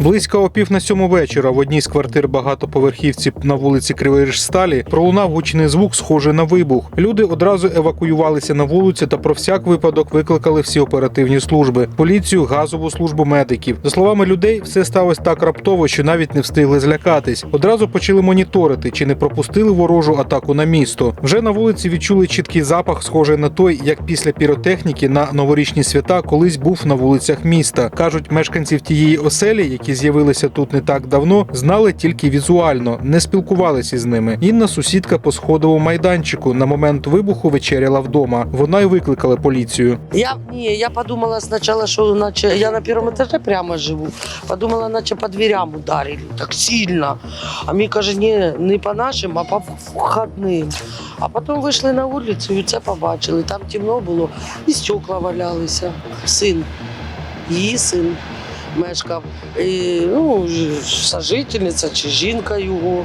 Близько о пів на сьому вечора в одній з квартир багатоповерхівці на вулиці Криворіжсталі пролунав гучний звук, схожий на вибух. Люди одразу евакуювалися на вулицю та про всяк випадок викликали всі оперативні служби: поліцію, газову службу медиків. За словами людей, все сталося так раптово, що навіть не встигли злякатись. Одразу почали моніторити, чи не пропустили ворожу атаку на місто. Вже на вулиці відчули чіткий запах, схожий на той, як після піротехніки на новорічні свята колись був на вулицях міста. кажуть, мешканців тієї оселі, які з'явилися тут не так давно, знали тільки візуально, не спілкувалися із ними. Інна сусідка по сходовому майданчику на момент вибуху вечеряла вдома. Вона й викликала поліцію. Я не, я подумала сначала, что наче, я на первом этаже прямо живу. Подумала, наче по дверям ударили так сильно. А мені каже, ні, не по нашим, а по входним. А потім вийшли на вулицю і це побачили. Там темно було, і стекла валялися. Син, її син мешкав. І, ну, сожительниця чи жінка його.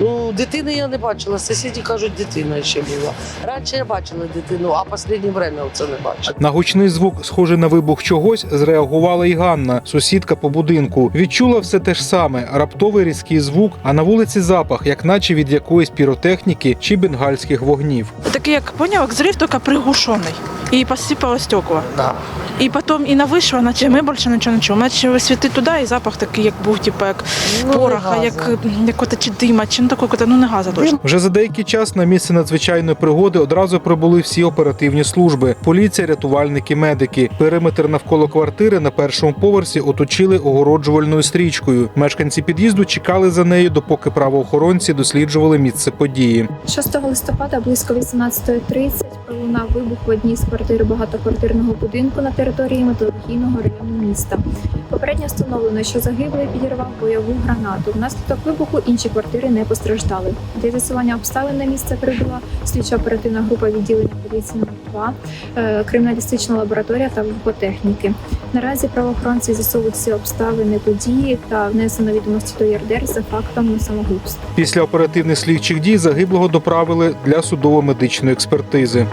Ну, дитини я не бачила. Сусіди кажуть, дитина ще була. Раніше я бачила дитину, а останнє время це не бачила. На гучний звук, схожий на вибух чогось, зреагувала і Ганна, сусідка по будинку. Відчула все те ж саме: раптовий різкий звук, а на вулиці запах, як наче від якоїсь піротехніки чи бенгальських вогнів. Такий, як поняв, як зрив, тільки приглушений. І посипало стекла. Да. І потім і на вийшло, наче ми більше нічого не чуємо. Наче світи туди, і запах такий, як був, типу, як Ну, пороха, як, як от, чи дима, чи ну такого, ну не газа точно. Вже за деякий час на місце надзвичайної пригоди одразу прибули всі оперативні служби: поліція, рятувальники, медики. Периметр навколо квартири на першому поверсі оточили огороджувальною стрічкою. Мешканці під'їзду чекали за нею, допоки правоохоронці досліджували місце події. 6 листопада близько 18.30 пролунав вибух в одній з квартир багатоквартирного будинку на території металургійного району міста. Попередньо встановлено, що загиблий підірвав бойову гранату. Внаслідок вибуху інші квартири не постраждали. Для з'ясування обставин на місце прибула слідчо-оперативна група відділення поліції номер 2 е, криміналістична лабораторія та вибухотехніки. Наразі правоохоронці з'ясовують всі обставини події та внесено відомості до ЄРДР за фактом самогубства. Після оперативних слідчих дій загиблого доправили для судово-медичної експертизи.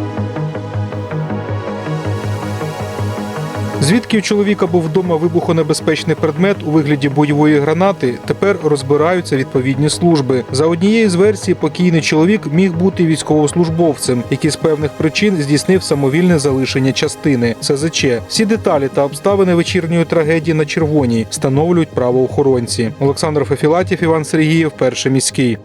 Звідки у чоловіка був вдома вибухонебезпечний предмет у вигляді бойової гранати, тепер розбираються відповідні служби. За однією з версій, покійний чоловік міг бути військовослужбовцем, який з певних причин здійснив самовільне залишення частини СЗЧ. Всі деталі та обставини вечірньої трагедії на червоній встановлюють правоохоронці. Олександр Фефілатів, Іван Сергієв, перший міський.